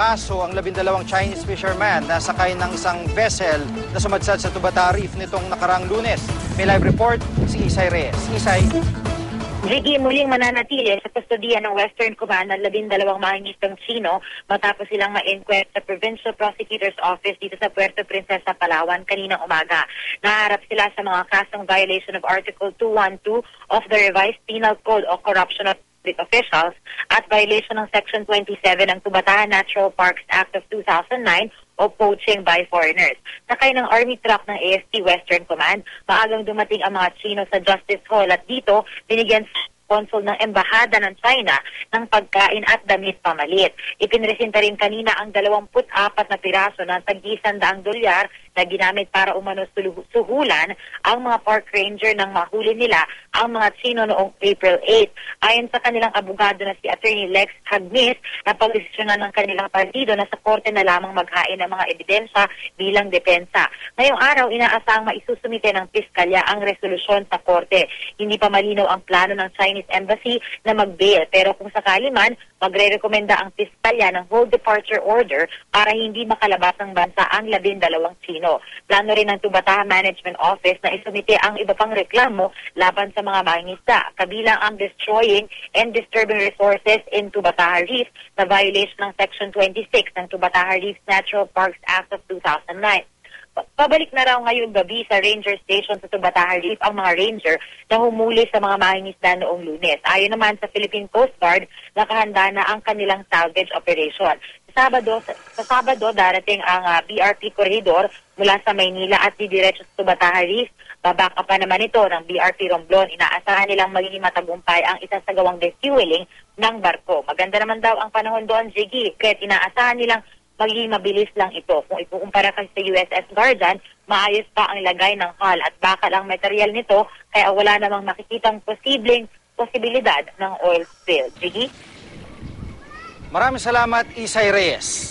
Kaso ang labindalawang Chinese fisherman na sakay ng isang vessel na sumadsad sa Tubata Reef nitong nakarang lunes. May live report si Isay Reyes. Isay, Ziggy, muling mananatili sa kustodiya ng Western Command ng labindalawang mahingistang Chino matapos silang ma-inquest sa Provincial Prosecutor's Office dito sa Puerto Princesa, Palawan kaninang umaga. Naharap sila sa mga kasong violation of Article 212 of the Revised Penal Code o Corruption of Public Officials at violation ng Section 27 ng Tubatahan Natural Parks Act of 2009 o poaching by foreigners. Sakay ng army truck ng AFP Western Command, maagang dumating ang mga Chino sa Justice Hall at dito binigyan consul ng Embahada ng China ng pagkain at damit pamalit. Ipinresenta rin kanina ang 24 na piraso ng tag-100 dolyar na ginamit para umano suhulan ang mga park ranger nang mahuli nila ang mga Chino noong April 8. Ayon sa kanilang abogado na si Attorney Lex Hagnis, napagdesisyonan ng kanilang partido na sa korte na lamang maghain ng mga ebidensya bilang depensa. Ngayong araw, inaasang maisusumite ng piskalya ang resolusyon sa korte. Hindi pa malinaw ang plano ng Chinese Embassy na mag-bail pero kung sakali man, magre-rekomenda ang piskalya ng whole departure order para hindi makalabas ng bansa ang labindalawang Chino. Plano rin ng Tubataha Management Office na isumite ang iba pang reklamo laban sa mga mangingisda, kabilang ang destroying and disturbing resources in Tubataha Reef na violation ng Section 26 ng Tubataha Reef Natural Parks Act of 2009. Pabalik na raw ngayong gabi sa ranger station sa Tubataha Reef ang mga ranger na humuli sa mga mangingisda noong lunes. Ayon naman sa Philippine Coast Guard, nakahanda na ang kanilang salvage operation. Sa Sabado, sa, sa Sabado darating ang ah, BRP Corridor mula sa Maynila at didiretso sa Tubataha Reef. Babaka pa naman ito ng BRP Romblon. Inaasahan nilang magiging matagumpay ang isasagawang defueling ng barko. Maganda naman daw ang panahon doon, Jiggy, kaya't inaasahan nilang magiging mabilis lang ito. Kung ikukumpara kasi sa USS Guardian, maayos pa ang lagay ng hull at bakal ang material nito kaya wala namang makikitang posibleng posibilidad ng oil spill. Jiggy? maraming salamat Isay Reyes.